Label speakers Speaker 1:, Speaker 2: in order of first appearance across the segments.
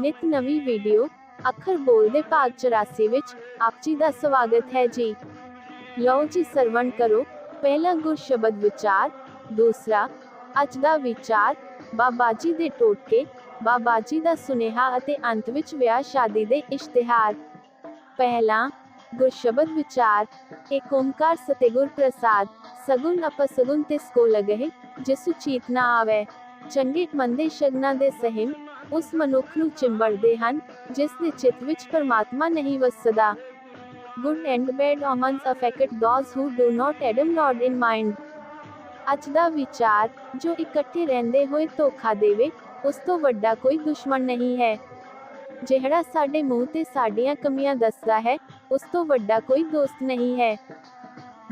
Speaker 1: ਨਿਤ ਨਵੀਂ ਵੀਡੀਓ ਅੱਖਰ ਬੋਲਦੇ ਭਾਗ 84 ਵਿੱਚ ਆਪ ਜੀ ਦਾ ਸਵਾਗਤ ਹੈ ਜੀ। ਲਓ ਜੀ ਸਰਵਣ ਕਰੋ। ਪਹਿਲਾ ਗੁਰ ਸ਼ਬਦ ਵਿਚਾਰ, ਦੂਸਰਾ ਅੱਜ ਦਾ ਵਿਚਾਰ, ਬਾਬਾ ਜੀ ਦੇ ਟੋਟਕੇ, ਬਾਬਾ ਜੀ ਦਾ ਸੁਨੇਹਾ ਅਤੇ ਅੰਤ ਵਿੱਚ ਵਿਆਹ ਸ਼ਾਦੀ ਦੇ ਇਸ਼ਤਿਹਾਰ। ਪਹਿਲਾ ਗੁਰ ਸ਼ਬਦ ਵਿਚਾਰ ਏਕ ਓੰਕਾਰ ਸਤਿਗੁਰ ਪ੍ਰਸਾਦ। ਸਗੁਣ ਅਪਸਗੁਣ ਤਿਸ ਕੋ ਲਗਹਿ, ਜਿਸੁ ਨਾ ਆਵੇ। ਚੰਗੇ ਮੰਦੇ ਸ਼ਗਨਾਂ ਦੇ ਸਹਿਮ, ਉਸ ਮਨੁੱਖ ਨੂੰ ਚਿੰਬੜਦੇ ਹਨ ਜਿਸ ਦੇ ਚਿੱਤ ਵਿੱਚ ਪਰਮਾਤਮਾ ਨਹੀਂ ਵਸਦਾ। Good and bad omens affect those who do not Adam Lord in mind ਅੱਜ ਦਾ ਵਿਚਾਰ, ਜੋ ਇਕੱਠੇ ਰਹਿੰਦੇ ਹੋਏ ਧੋਖਾ ਦੇਵੇ, ਉਸ ਤੋਂ ਵੱਡਾ ਕੋਈ ਦੁਸ਼ਮਣ ਨਹੀਂ ਹੈ। ਜਿਹੜਾ ਸਾਡੇ ਮੂੰਹ ਤੇ ਸਾਡੀਆਂ ਕਮੀਆਂ ਦੱਸਦਾ ਹੈ, ਉਸ ਤੋਂ ਵੱਡਾ ਕੋਈ ਦੋਸਤ ਨਹੀਂ ਹੈ।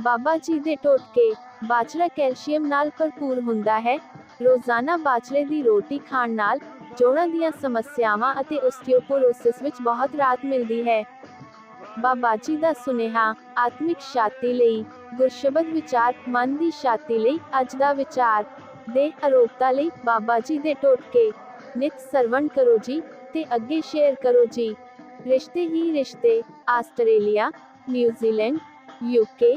Speaker 1: ਬਾਬਾ ਜੀ ਦੇ ਟੋਟਕੇ, ਬਾਜਰਾ ਕੈਲਸ਼ੀਅਮ ਨਾਲ ਭਰਪੂਰ ਹੁੰਦਾ ਹੈ। ਰੋਜ਼ਾਨਾ ਬਾਜਰੇ ਦੀ ਰੋਟੀ ਖਾਣ ਨਾਲ ਜੋੜਾਂ ਦੀਆਂ ਸਮੱਸਿਆਵਾਂ ਅਤੇ ਓਸਟੀਓਪੋਰੋਸਿਸ ਵਿੱਚ ਬਹੁਤ ਰਾਹਤ ਮਿਲਦੀ ਹੈ। ਬਾਬਾ ਜੀ ਦਾ ਸੁਨੇਹਾ, ਆਤਮਿਕ ਸ਼ਾਂਤੀ ਲਈ, ਗੁਰਸ਼ਬਦ ਵਿਚਾਰ, ਮਨ ਦੀ ਸ਼ਾਂਤੀ ਲਈ, ਅੱਜ ਦਾ ਵਿਚਾਰ, ਦੇ ਅਰੋਗਤਾ ਲਈ ਬਾਬਾ ਜੀ ਦੇ ਟੋਟਕੇ। ਨਿਤ ਸਰਵਣ ਕਰੋ ਜੀ ਤੇ ਅੱਗੇ ਸ਼ੇਅਰ ਕਰੋ ਜੀ। ਰਿਸ਼ਤੇ ਹੀ ਰਿਸ਼ਤੇ, Australia, New Zealand UK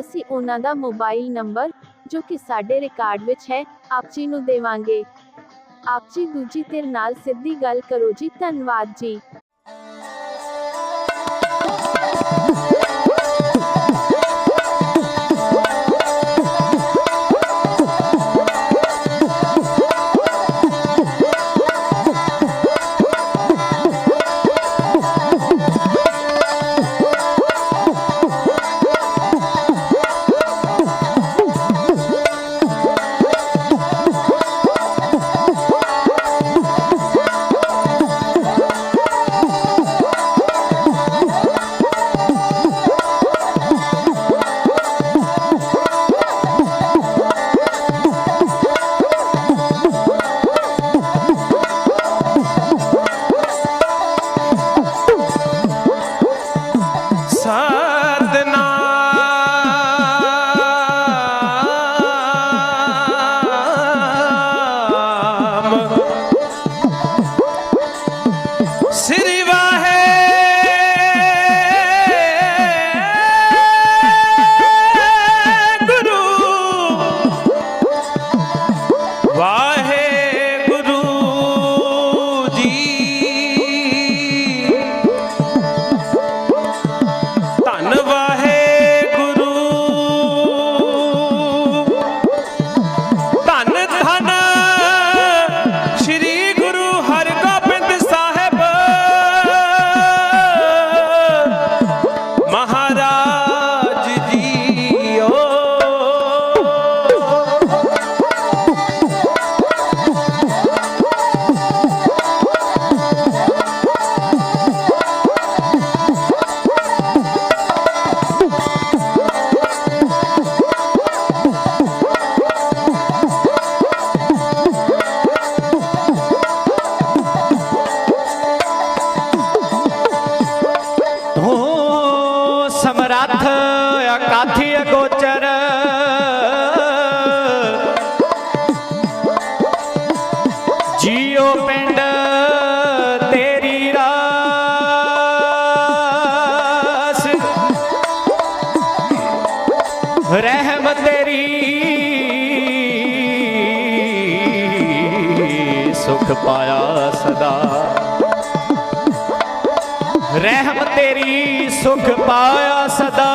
Speaker 1: ਅਸੀਂ ਉਹਨਾਂ ਦਾ ਮੋਬਾਈਲ ਨੰਬਰ, ਜੋ ਕਿ ਸਾਡੇ ਰਿਕਾਰਡ ਵਿੱਚ ਹੈ, ਆਪ ਜੀ ਨੂੰ ਦੇਵਾਂਗੇ। ਆਪ ਜੀ ਦੂਜੀ ਧਿਰ ਨਾਲ ਸਿੱਧੀ ਗੱਲ ਕਰੋ ਜੀ। ਧੰਨਵਾਦ ਜੀ।
Speaker 2: ਰਹਿਮਤ ਤੇਰੀ। ਸੁਖ ਪਾਇਆ ਸਦਾ। ਰਹਿਮਤ ਤੇਰੀ ਸੁਖ ਪਾਇਆ ਸਦਾ।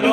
Speaker 3: ਕਿਉ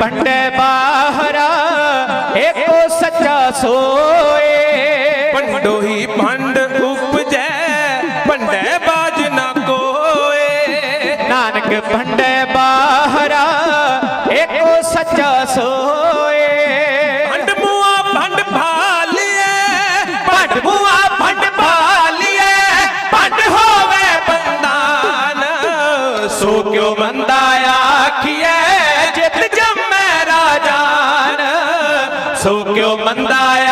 Speaker 2: ਪੰਡੇ ਬਾਹਰਾ ਏਕੋ ਸੱਚਾ ਸੋਏ।
Speaker 3: ਭੰਡੋ ਹੀ ਭੰਡ ਉਪਜੈ ਭੰਡੈ ਬਾਜ ਨ ਕੋਏ।
Speaker 2: ਨਾਨਕ ਪੰਡੇ ਬਾਹਰਾ ਏਕੋ ਸੱਚਾ ਸੋਏ।
Speaker 3: ਕਿਉ ਮੰਦਾ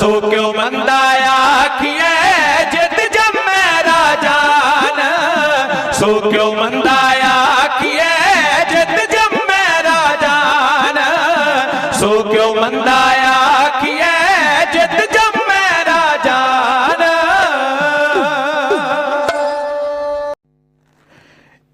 Speaker 2: ਮੰਦਾ ਆਖੀਏ ਜਿੱਦ ਜੰਮੈ ਰਾਜਾਨ ਸੋ ਕਿਉਂ ਮੰਦਾ